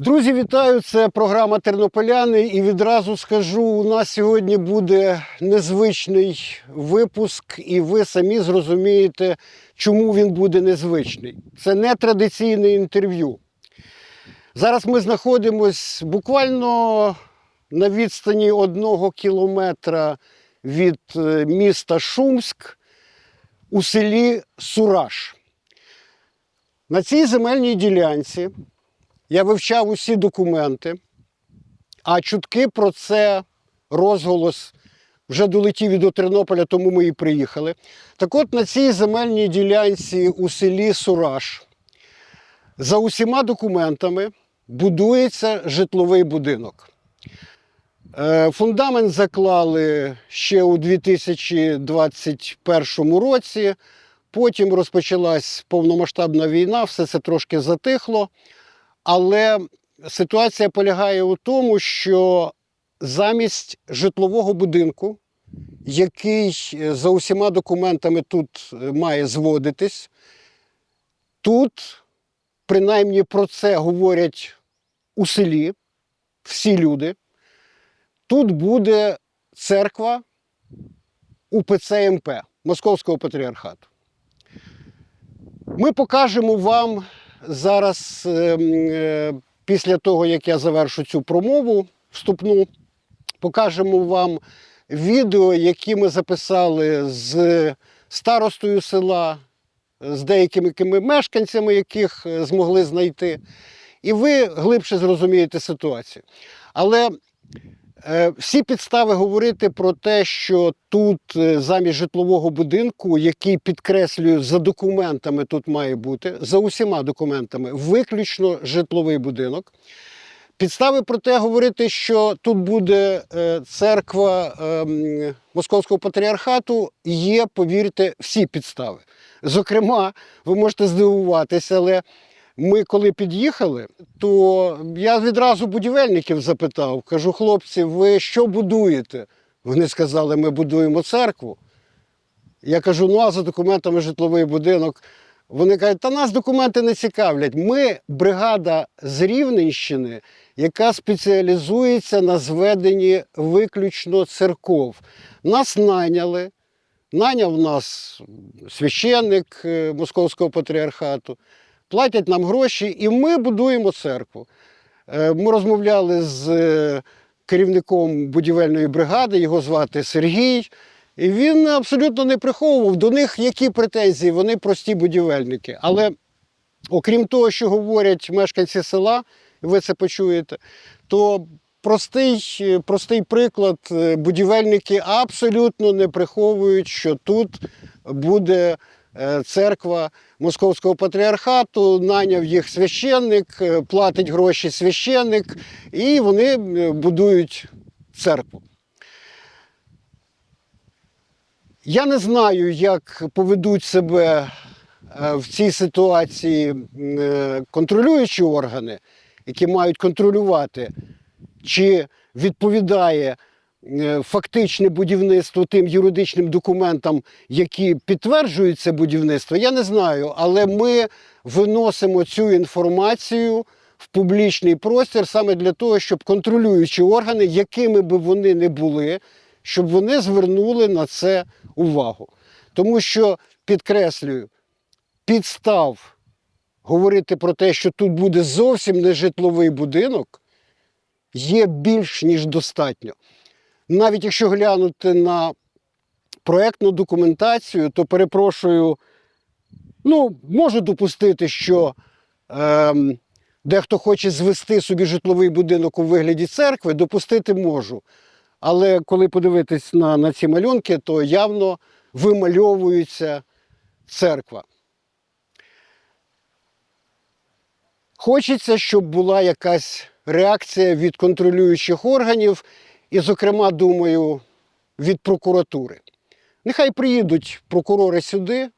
Друзі, вітаю! Це програма Тернополяни. І відразу скажу: у нас сьогодні буде незвичний випуск, і ви самі зрозумієте, чому він буде незвичний. Це не традиційне інтерв'ю. Зараз ми знаходимося буквально на відстані одного кілометра від е, міста Шумськ у селі Сураж. На цій земельній ділянці я вивчав усі документи, а чутки про це розголос вже долетів і до Тернополя, тому ми і приїхали. Так от на цій земельній ділянці у селі Сураж за усіма документами будується житловий будинок. Е, Фундамент заклали ще у 2021 році. Потім розпочалась повномасштабна війна, все це трошки затихло. Але ситуація полягає у тому, що замість житлового будинку, який е, за усіма документами тут е, має зводитись, тут, принаймні про це говорять у селі всі люди, тут буде церква УПЦ МП Московського патріархату. Ми покажемо вам зараз, е, м, е, після того, як я завершу цю промову вступну, покажемо вам відео, які ми записали з старостою села, з деякими мешканцями, яких е, змогли знайти. І ви глибше зрозумієте ситуацію. Але Всі підстави говорити про те, що тут е, замість житлового будинку, який підкреслюю, за документами тут має бути, за усіма документами, виключно житловий будинок. Підстави про те говорити, що тут буде е, церква ем, Московського патріархату, є, повірте, всі підстави. Зокрема, ви можете здивуватися, але ми коли під'їхали, то я відразу будівельників запитав: кажу, хлопці, ви що будуєте? Вони сказали, ми будуємо церкву. Я кажу, ну а за документами житловий будинок. Вони кажуть, та нас документи не цікавлять. Ми бригада з Рівненщини, яка спеціалізується на зведенні виключно церков. Нас найняли. Найняв нас священник е, Московського патріархату платять нам гроші, і ми будуємо церкву. Е, Ми розмовляли з е, керівником будівельної бригади, його звати Сергій. І він абсолютно не приховував до них які претензії, вони прості будівельники. Але окрім того, що говорять мешканці села, ви це почуєте, то простий, е, простий приклад, будівельники абсолютно не приховують, що тут буде церква Московського патріархату, наняв їх священник, е, платить гроші священник, і вони е, будують церкву. Я не знаю, як поведуть себе е, в цій ситуації е, контролюючі органи, які мають контролювати, чи відповідає е, фактичне будівництво тим юридичним документам, які підтверджують це будівництво, я не знаю. Але ми виносимо цю інформацію в публічний простір саме для того, щоб контролюючі органи, якими би вони не були, щоб вони звернули на це увагу. Тому що, підкреслюю, підстав говорити про те, що тут буде зовсім не житловий будинок, є більш ніж достатньо. Навіть якщо глянути на проектну документацію, то перепрошую, ну, можу допустити, що ем, дехто хоче звести собі житловий будинок у вигляді церкви, допустити можу. Але коли подивитись на, на ці малюнки, то явно вимальовується церква. Хочеться, щоб була якась реакція від контролюючих органів, і, зокрема, думаю, від прокуратури. Нехай приїдуть прокурори сюди,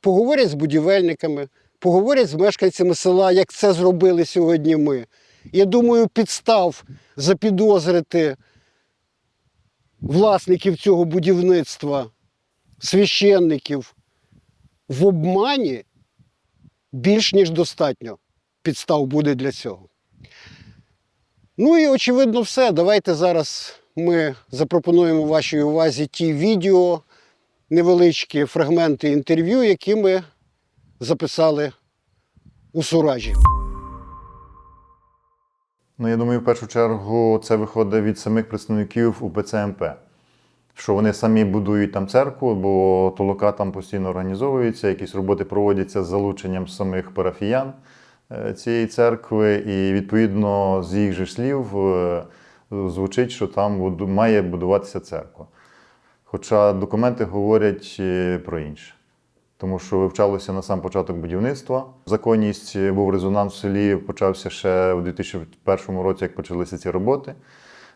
поговорять з будівельниками, поговорять з мешканцями села, як це зробили сьогодні ми. Я думаю, підстав запідозрити власників цього будівництва, священників в обмані більш ніж достатньо підстав буде для цього. Ну і очевидно, все. Давайте зараз ми запропонуємо вашій увазі ті відео, невеличкі фрагменти інтерв'ю, які ми записали у Суражі. Ну, я думаю, в першу чергу це виходить від самих представників УПЦ МП. Що вони самі будують там церкву, бо толока там постійно організовується, якісь роботи проводяться з залученням самих парафіян цієї церкви, і відповідно з їх же слів е, звучить, що там має будуватися церква. Хоча документи говорять е, про інше. Тому що вивчалося на сам початок будівництва. Законність е, був резонанс в селі, почався ще у 2001 році, як почалися ці роботи.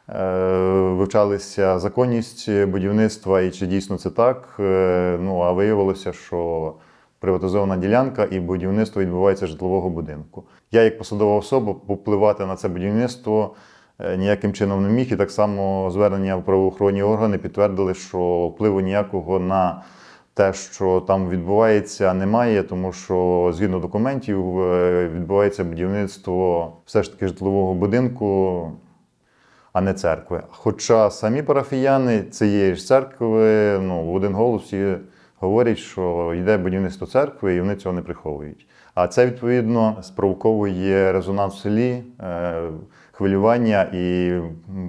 Е, Вивчалися законність будівництва і чи дійсно це так. Е, Ну а виявилося, що приватизована ділянка і будівництво відбувається житлового будинку. Я, як посадова особа, попливати на це будівництво е, ніяким чином не міг. І так само звернення в правоохоронні органи підтвердили, що впливу ніякого на те, що там відбувається, немає, тому що згідно документів е, відбувається будівництво все ж таки житлового будинку, а не церкви. Хоча самі парафіяни цієї ж церкви ну, в один голос всі говорять, що йде будівництво церкви, і вони цього не приховують. А це відповідно спровоковує резонанс в селі, е, хвилювання, і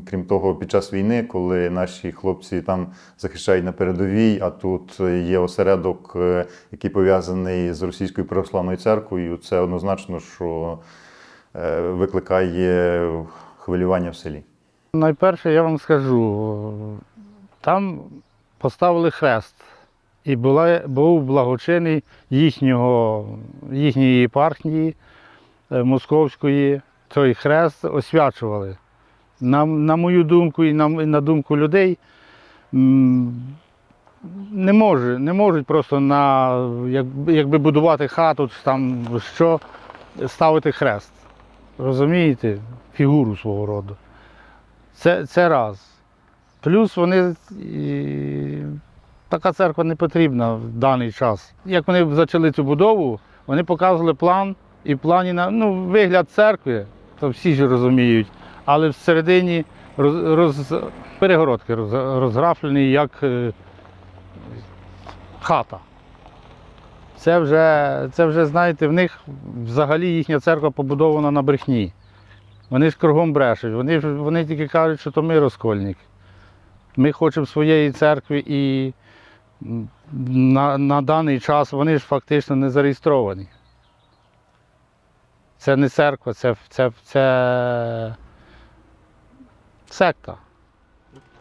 крім того, під час війни, коли наші хлопці там захищають на передовій, а тут є осередок, е, який пов'язаний з російською православною церквою, це однозначно, що е, викликає хвилювання в селі. Найперше я вам скажу, там поставили хрест, і була, був благочинний їхнього, їхньої єпархії е, московської. Той хрест освячували. На, на мою думку і на, на думку людей, не, може, не можуть просто на, як, якби будувати хату, там що, ставити хрест. Розумієте? Фігуру свого роду. Це, це раз. Плюс вони така церква не потрібна в даний час. Як вони почали цю будову, вони показували план і плані на ну, вигляд церкви, то всі ж розуміють, але всередині роз, роз, перегородки роз, розграфлені як е, хата. Це вже, це вже, знаєте, в них взагалі їхня церква побудована на брехні. Вони ж кругом брешуть. Вони, вони тільки кажуть, що то ми розкольники. Ми хочемо своєї церкви і на, на даний час вони ж фактично не зареєстровані. Це не церква, це, це, це секта.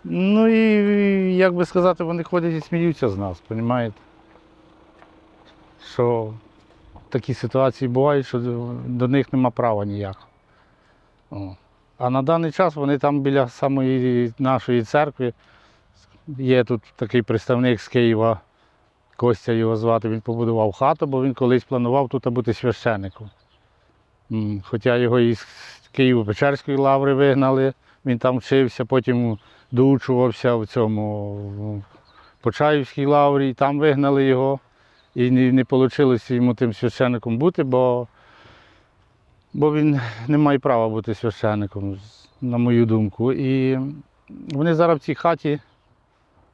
Ну і, як би сказати, вони ходять і сміються з нас, розумієте? Що такі ситуації бувають, що до, них нема права ніякого. А на даний час вони там біля самої нашої церкви. Є тут такий представник з Києва, Костя його звати, він побудував хату, бо він колись планував тут бути священником. Хоча його із Києво-Печерської лаври вигнали, він там вчився, потім доучувався в цьому в Почаївській лаврі, і там вигнали його. І не, не вийшло йому тим священником бути, бо бо він не має права бути священником, на мою думку. І вони зараз в цій хаті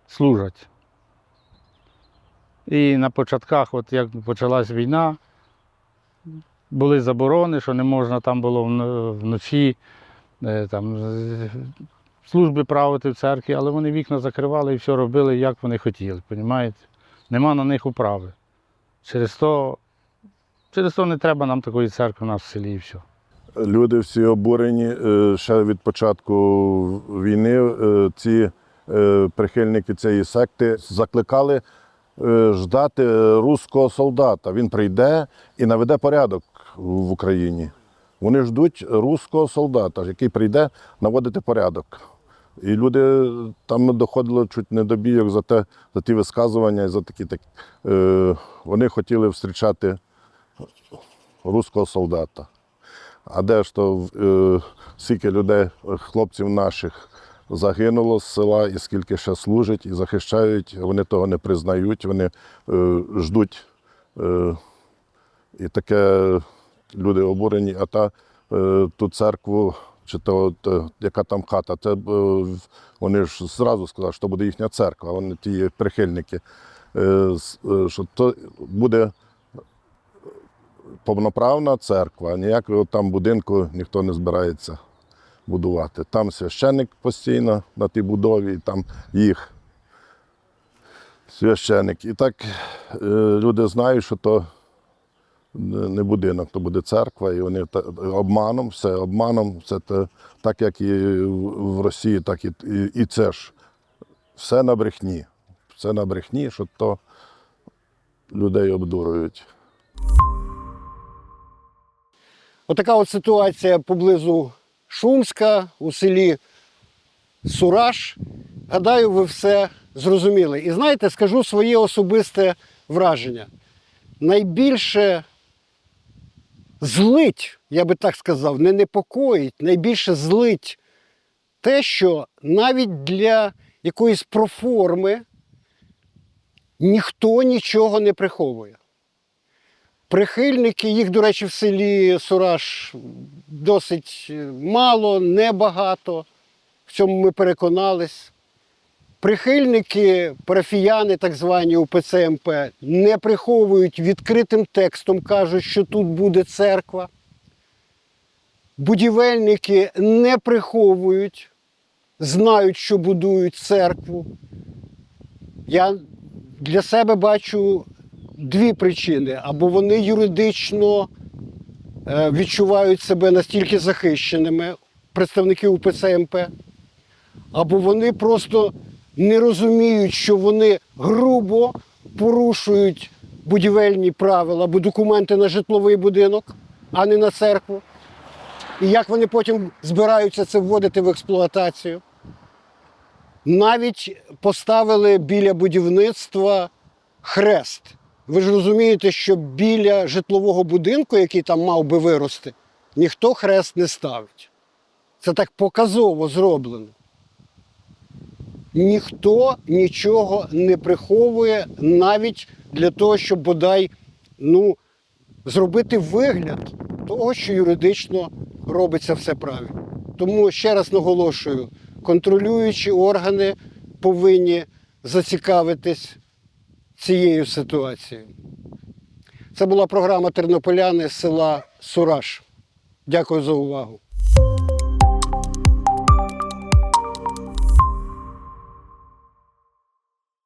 служать. І на початках, от як почалась війна, були заборони, що не можна там було вночі е, там, служби правити в церкві, але вони вікна закривали і все робили, як вони хотіли. Понімаєте? Нема на них управи. Через то, через то не треба нам такої церкви у нас в селі і все. Люди всі обурені е, ще від початку війни. е, Ці прихильники цієї секти закликали е, ждати руського солдата. Він прийде і наведе порядок в Україні. Вони ждуть руського солдата, який прийде наводити порядок. І люди там доходили чуть не до бійок за те, за ті висказування, і за такі так. Е, вони хотіли зустрічати руського солдата. А де ж то е, скільки людей, е, хлопців наших загинуло з села, і скільки ще служать і захищають, вони того не признають, вони е, ждуть. Е, і таке люди обурені, а та е, ту церкву чи то е, яка там хата. Це, е, вони ж зразу сказали, що буде їхня церква, вони ті прихильники. Е, е, Що то буде повноправна церква, ніякого там будинку ніхто не збирається будувати. Там священник постійно на тій будові, і там їх священник. І так е, люди знають, що то не будинок, то буде церква, і вони обманом, все обманом, те, так як і в Росії, так і, і, це ж все на брехні. Все на брехні, що то людей обдурюють. Отака от ситуація поблизу Шумська у селі Сураж. Гадаю, ви все зрозуміли. І знаєте, скажу своє особисте враження. Найбільше злить, я би так сказав, не непокоїть, найбільше злить те, що навіть для якоїсь проформи ніхто нічого не приховує. Прихильники, їх, до речі, в селі Сураж досить е, мало, небагато. В цьому ми переконались. Прихильники, парафіяни, так звані УПЦ МП, не приховують відкритим текстом, кажуть, що тут буде церква. Будівельники не приховують, знають, що будують церкву. Я для себе бачу дві причини: або вони юридично е, відчувають себе настільки захищеними, представники УПЦ МП, або вони просто не розуміють, що вони грубо порушують будівельні правила або документи на житловий будинок, а не на церкву. І як вони потім збираються це вводити в експлуатацію. Навіть поставили біля будівництва хрест. Ви ж розумієте, що біля житлового будинку, який там мав би вирости, ніхто хрест не ставить. Це так показово зроблено. Ніхто нічого не приховує навіть для того, щоб бодай ну, зробити вигляд того, що юридично робиться все правильно. Тому ще раз наголошую: контролюючі органи повинні зацікавитись цією ситуацією. Це була програма Тернополяни села Сураж. Дякую за увагу.